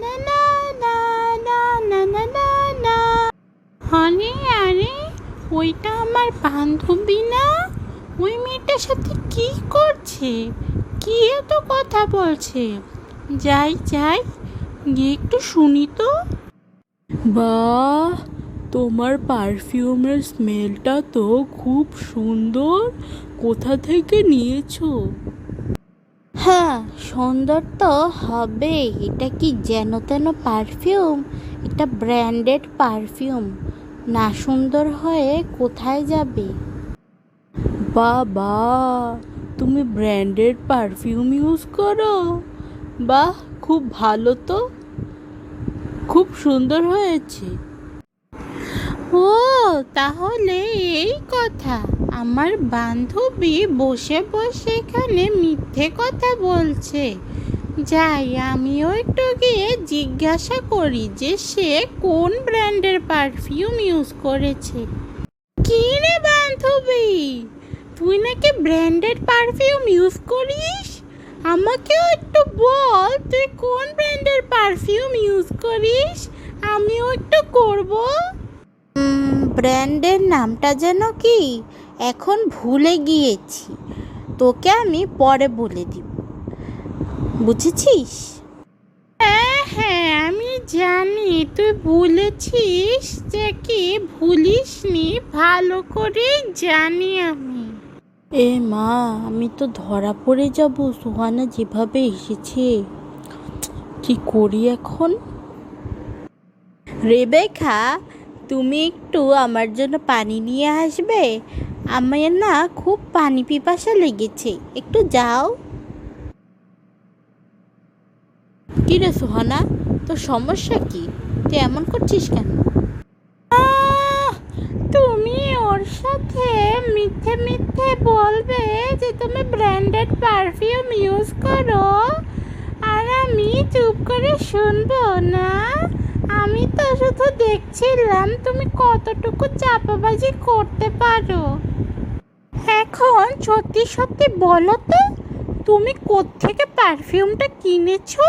না না না না না না না না আরে আরে ওইটা আমার বান্ধবী না ওই মেয়েটার সাথে কি করছে কি এত কথা বলছে যাই যাই গিয়ে একটু শুনি তো বাহ তোমার পারফিউমের স্মেলটা তো খুব সুন্দর কোথা থেকে নিয়েছো হ্যাঁ সুন্দর তো হবে এটা কি যেন তেন পারফিউম এটা ব্র্যান্ডেড পারফিউম না সুন্দর হয়ে কোথায় যাবে? বাবা, তুমি ব্র্যান্ডেড পারফিউম ইউজ করো। বাহ, খুব ভালো তো। খুব সুন্দর হয়েছে। ও, তাহলে এই কথা। আমার বান্ধবী বসে বসে এখানে মিথ্যে কথা বলছে। যাই, আমিও একটু গিয়ে জিজ্ঞাসা করি যে সে কোন ব্র্যান্ডের পারফিউম ইউজ করেছে। কি রে বান্ধবী, তুই নাকি ব্র্যান্ডেড পারফিউম ইউজ করিস? আমাকেও একটু বল, তুই কোন ব্র্যান্ডের পারফিউম ইউজ করিস? আমিও একটু করব। ব্র্যান্ডের নামটা যেন কি? এখন ভুলে গিয়েছি। তোকে আমি পরে বলে দিব। বুঝেছিস? হ্যাঁ হ্যাঁ আমি জানি। তুই বলেছিস যে কি? ভুলিসনি। ভালো করে জানি আমি। এ মা আমি তো ধরা পড়ে যাব। সোহানা যেভাবে এসেছে। কি করি এখন? রেবেখা তুমি একটু আমার জন্য পানি নিয়ে আসবে? আমার না খুব পানি পিপাসা লেগেছে। একটু যাও। কি রে সোহানা, তোর সমস্যা কি? তুই এমন করছিস কেন? তুমি ওর সাথে মিথ্যে মিথ্যে বলবে যে তুমি ব্র্যান্ডেড পারফিউম ইউজ করো? আর আমি চুপ করে শুনব না? আমি তো শুধু দেখছিলাম তুমি কতটুকু চাপাবাজি করতে পারো। এখন সত্যি সত্যি বলো তো তুমি কোত্থেকে পারফিউমটা কিনেছো?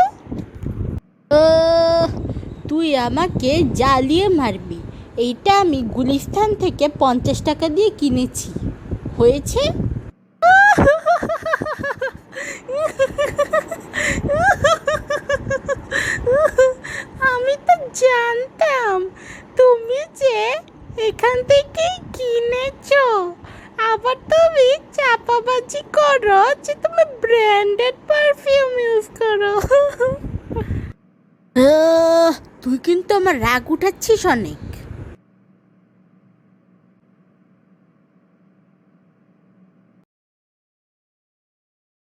তুই আমাকে জ্বালিয়ে মারবি। এইটা আমি গুলিস্তান থেকে পঞ্চাশ টাকা দিয়ে কিনেছি। হয়েছে? আমি তো জানতাম তুমি যে এখান থেকেই কিনেছো আবার তুমি যে তুমি ব্র্যান্ডেড পারফিউম ইউজ করো। তুই কিন্তু আমার রাগ উঠাচ্ছিস অনেক।